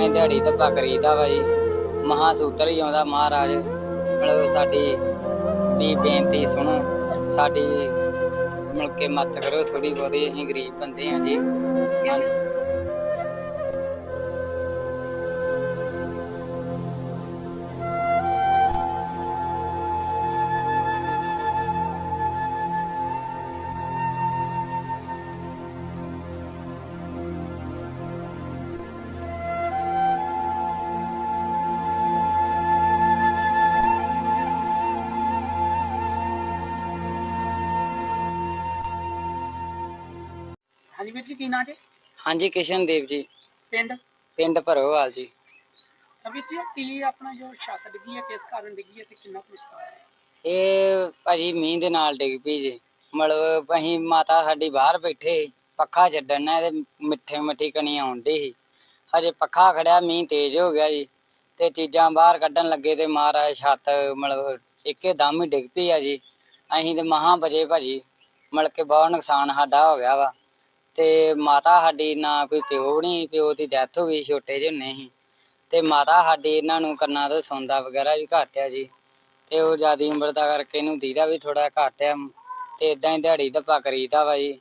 ਹੀ ਦਿਹਾੜੀ ਧੱਪਾ ਕਰੀਦਾ ਵਾ ਜੀ। ਮਹਾ ਸੂਤਰ ਹੀ ਆਉਂਦਾ ਮਹਾਰਾਜ। ਮਤਲਬ ਸਾਡੀ ਵੀ ਬੇਨਤੀ ਸੁਣੋ। ਸਾਡੀ ਮਿਲ ਕੇ ਮਦਦ ਕਰੋ ਥੋੜੀ ਬਹੁਤੀ, ਅਸੀਂ ਗਰੀਬ ਬੰਦੇ ਹਾਂ ਜੀ। ਹਾਂਜੀ ਵੀਰ ਜੀ ਕੀ ਨਾਂ ਜੀ? ਹਾਂਜੀ ਕਿਸ਼ਨਦੇਵ ਜੀ। ਪਿੰਡ? ਪਿੰਡ ਭਰੋਵਾਲ ਜੀ। ਵੀਰ ਜੀ ਕੀ ਆਪਣਾ ਜੋ ਛੱਤ ਡਿੱਗੀ ਹੈ ਕਿਸ ਕਾਰਨ ਡਿੱਗੀ ਹੈ ਤੇ ਕਿੰਨਾ ਕੁ ਨੁਕਸਾਨ ਹੈ? ਇਹ ਭਾਜੀ ਮੀਂਹ ਦੇ ਨਾਲ ਡਿੱਗ ਪਈ ਜੀ। ਮਤਲਬ ਅਸੀਂ ਮਾਤਾ ਸਾਡੀ ਬਾਹਰ ਬੈਠੇ ਸੀ, ਪੱਖਾ ਛੱਡਣ ਤੇ ਮਿੱਠੇ ਮਿੱਠੀ ਕਣੀ ਆਉਂਦੀ ਸੀ। ਹਜੇ ਪੱਖਾ ਖੜਿਆ ਮੀਂਹ ਤੇਜ਼ ਹੋ ਗਿਆ ਜੀ। ਤੇ ਚੀਜ਼ਾਂ ਬਾਹਰ ਕੱਢਣ ਲੱਗੇ ਤੇ ਮਹਾਰਾਜ ਛੱਤ ਮਤਲਬ ਇੱਕੇ ਦਮ ਹੀ ਡਿੱਗ ਪਈ ਆ ਜੀ। ਅਸੀਂ ਤੇ ਮਹਾਂ ਬਜੇ ਭਾਜੀ। ਮਤਲਬ ਕਿ ਬਹੁਤ ਨੁਕਸਾਨ ਸਾਡਾ ਹੋ ਗਿਆ ਵਾ। ਤੇ ਮਾਤਾ ਸਾਡੀ ਨਾ ਕੋਈ ਪਿਓ ਨਹੀਂ ਪਿਓ ਦੀ ਡੈਥ ਹੋ ਗਈ ਛੋਟੇ ਜਿਹੇ ਹੁੰਨੇ ਸੀ। ਤੇ ਮਾਤਾ ਸਾਡੀ ਇਹਨਾਂ ਨੂੰ ਕੰਨਾਂ ਤੋਂ ਸੌਂਦਾ ਵਗੈਰਾ ਵੀ ਘੱਟ ਆ ਜੀ। ਤੇ ਉਹ ਜਿਆਦੀ ਉਮਰ ਦਾ ਕਰਕੇ ਇਹਨੂੰ ਦੀਦਾ ਵੀ ਥੋੜਾ ਘੱਟ ਆ ਤੇ ਇਦਾਂ ਹੀ ਦਿਹਾੜੀ ਧੱਪਾ ਕਰੀਦਾ ਵਾ ਜੀ।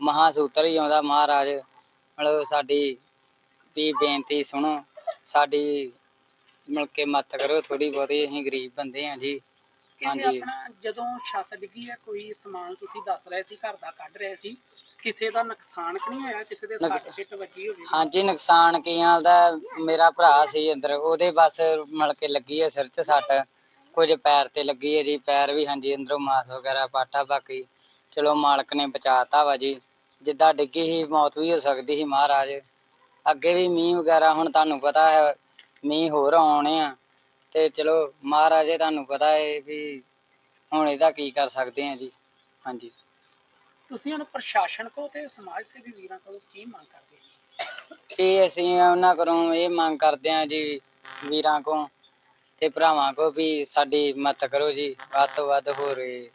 ਮਹਾ ਸੂਤਰ ਹੀ ਆਉਂਦਾ ਮਹਾਰਾਜ। ਮਤਲਬ ਸਾਡੀ ਵੀ ਬੇਨਤੀ ਸੁਣੋ ਸਾਡੀ ਮਿਲ ਕੇ ਮਦਦ ਕਰੋ ਥੋੜੀ ਬਹੁਤੀ ਅਸੀਂ ਗਰੀਬ ਬੰਦੇ ਹਾਂ ਜੀ। ਹਾਂਜੀ। ਜਦੋਂ ਛੱਤ ਡਿੱਗੀ ਹੈ ਕੋਈ ਸਮਾਨ ਤੁਸੀਂ ਦੱਸ ਰਹੇ ਸੀ ਘਰ ਦਾ ਕੱਢ ਰਹੇ ਸੀ। ਕਿਸੇ ਦਾ ਨੁਕਸਾਨ ਕਿ ਨਹੀਂ ਹੋਇਆ? ਕਿਸੇ ਦੇ ਸੱਟ ਨੁਕਸ- ਫਿੱਟ ਵੱਜੀ ਹੋਵੇ? ਹਾਂਜੀ ਨੁਕਸਾਨ ਕਈਆਂ ਦਾ ਮੇਰਾ ਭਰਾ ਸੀ ਅੰਦਰ ਉਹਦੇ ਬਸ ਮਲ ਕੇ ਲੱਗੀ ਹੈ ਸਿਰ 'ਚ ਸੱਟ। ਕੁਝ ਪੈਰ ਤੇ ਲੱਗੀ ਹੈ ਜੀ ਪੈਰ ਵੀ ਹਾਂਜੀ ਅੰਦਰੋਂ ਮਾਸ ਵਗੈਰਾ ਪਾਟਾ ਬਾਕੀ। ਚਲੋ ਮਾਲਕ ਨੇ ਬਚਾਤਾ ਵਾ ਜੀ। ਜਿੱਦਾਂ ਡਿੱਗੀ ਸੀ ਮੌਤ ਵੀ ਹੋ ਸਕਦੀ ਸੀ ਮਹਾਰਾਜ। ਅੱਗੇ ਵੀ ਮੀਂਹ ਵਗੈਰਾ ਹੁਣ ਤੁਹਾਨੂੰ ਪਤਾ ਹੈ ਮੀਂਹ ਹੋਰ ਆਉਣੇ ਆ। ਤੇ ਚਲੋ ਮਹਾਰਾਜੇ ਤੁਹਾਨੂੰ ਪਤਾ ਹੈ ਵੀ ਹੁਣ ਇਹਦਾ ਕੀ ਕਰ ਸਕਦੇ ਆ ਜੀ। ਹਾਂਜੀ। ਤੁਸੀਂ ਹੁਣ ਪ੍ਰਸ਼ਾਸਨ ਕੋ ਤੇ ਸਮਾਜ ਸੇਵੀ ਵੀਰਾਂ ਕੋਲੋਂ ਕੀ ਮੰਗ ਕਰਦੇ ਹੋ? ਤੇ ਅਸੀਂ ਉਹਨਾਂ ਕੋਲੋਂ ਇਹ ਮੰਗ ਕਰਦੇ ਹਾਂ ਜੀ ਵੀਰਾਂ ਕੋ ਤੇ ਭਰਾਵਾਂ ਕੋ ਵੀ ਸਾਡੀ ਮਦਦ ਕਰੋ ਜੀ, ਵੱਧ ਤੋਂ ਵੱਧ ਹੋ ਰਹੀ